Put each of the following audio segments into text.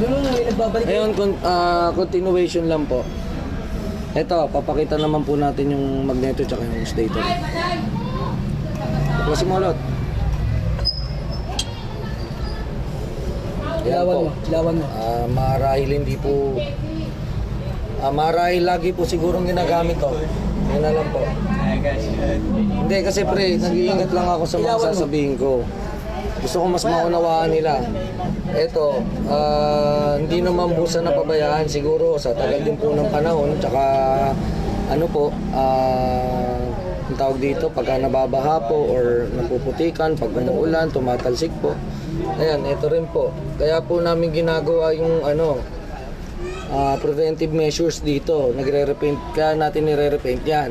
Yung may nagbabalik. Ngayon, con- ah, continuation lang po. Ito, papakita naman po natin yung magneto tsaka yung stator. Kasi molot. Yan Ilawan po. mo. Ilawan mo. Ah, marahil hindi po ah, marahil lagi po sigurong ginagamit to. Yan na lang po. Hindi kasi pre, nag-iingat lang ako sa mga Ilawan mo. sasabihin ko. Gusto ko mas maunawaan nila. Ito, ah, hindi naman po sa napabayaan siguro sa tagal din po ng panahon. Tsaka ano po, ah, ang tawag dito, pagka nababaha po or napuputikan, pag umuulan, tumatalsik po. Ayan, ito rin po. Kaya po namin ginagawa yung ano, ah, preventive measures dito. Nagre-repaint, kaya natin nire-repaint yan.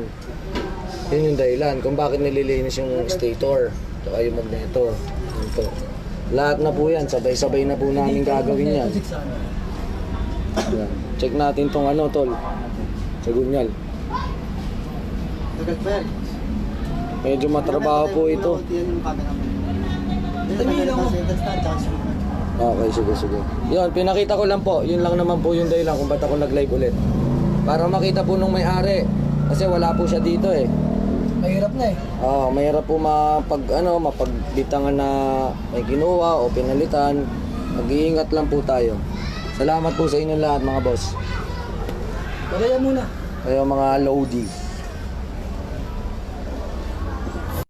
Yun yung dahilan kung bakit nililinis yung stator. Tsaka yung magneto. Po. Lahat na po yan, sabay-sabay na po namin gagawin yan. Ayan. Check natin tong ano, tol. Sa gunyal. Yan. Medyo matrabaho po ito. Yan. Okay, sige, sige. Yun, pinakita ko lang po. Yun lang naman po yung dahilan kung ba't ako nag-live ulit. Para makita po nung may-ari. Kasi wala po siya dito eh. Mahirap na eh. Ah, mahirap po mapag ano, mapagbitangan na may kinuha o pinalitan. Mag-iingat lang po tayo. Salamat po sa inyo lahat mga boss. Bagaya muna. Kayo mga loadie.